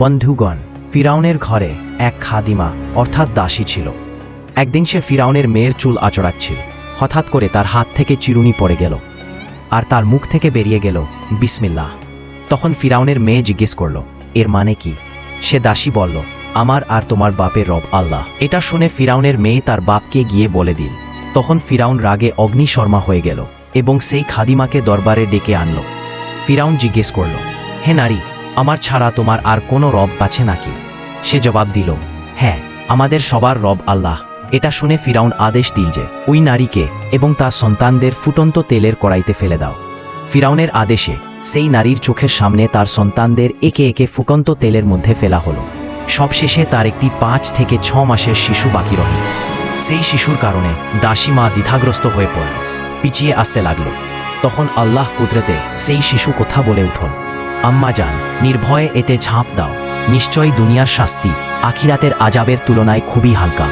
বন্ধুগণ, ফিরাউনের ঘরে এক খাদিমা, অর্থাৎ দাসী ছিল। একদিন সে ফিরাউনের মেয়ের চুল আচড়াচ্ছিল। হঠাৎ করে তার হাত থেকে চিরুনি পড়ে গেল আর তার মুখ থেকে বেরিয়ে গেল, বিসমিল্লাহ। তখন ফিরাউনের মেয়ে জিজ্ঞেস করল, এর মানে কি? সে দাসী বলল, আমার আর তোমার বাপের রব আল্লাহ। এটা শুনে ফিরাউনের মেয়ে তার বাপকে গিয়ে বলে দিল। তখন ফিরাউন রাগে অগ্নিশর্মা হয়ে গেল এবং সেই খাদিমাকে দরবারে ডেকে আনল। ফিরাউন জিজ্ঞেস করল, হে নারী আমার ছাড়া তোমার আর কোনো রব আছে নাকি? সে জবাব দিল হ্যাঁ আমাদের সবার রব আল্লাহ। এটা শুনে ফিরাউন আদেশ দিল যে, ওই নারীকে এবং তার সন্তানদের ফুটন্ত তেলের কড়াইতে ফেলে দাও। ফিরাউনের আদেশে সেই নারীর চোখের সামনে তার সন্তানদের একে একে ফুকন্ত তেলের মধ্যে ফেলা হলো। সবশেষে তার একটি পাঁচ থেকে ছ মাসের শিশু বাকি রইল সেই শিশুর কারণে দাসী মা দ্বিধাগ্রস্ত হয়ে পড়ল, পিছিয়ে আসতে লাগল। তখন আল্লাহ কুদরতে সেই শিশু কথা বলে উঠল, আম্মা যান নির্ভয়ে এতে ঝাঁপ দাও। নিশ্চয়ই দুনিয়ার শাস্তি। আখিরাতের আজাবের তুলনায় খুবই হালকা।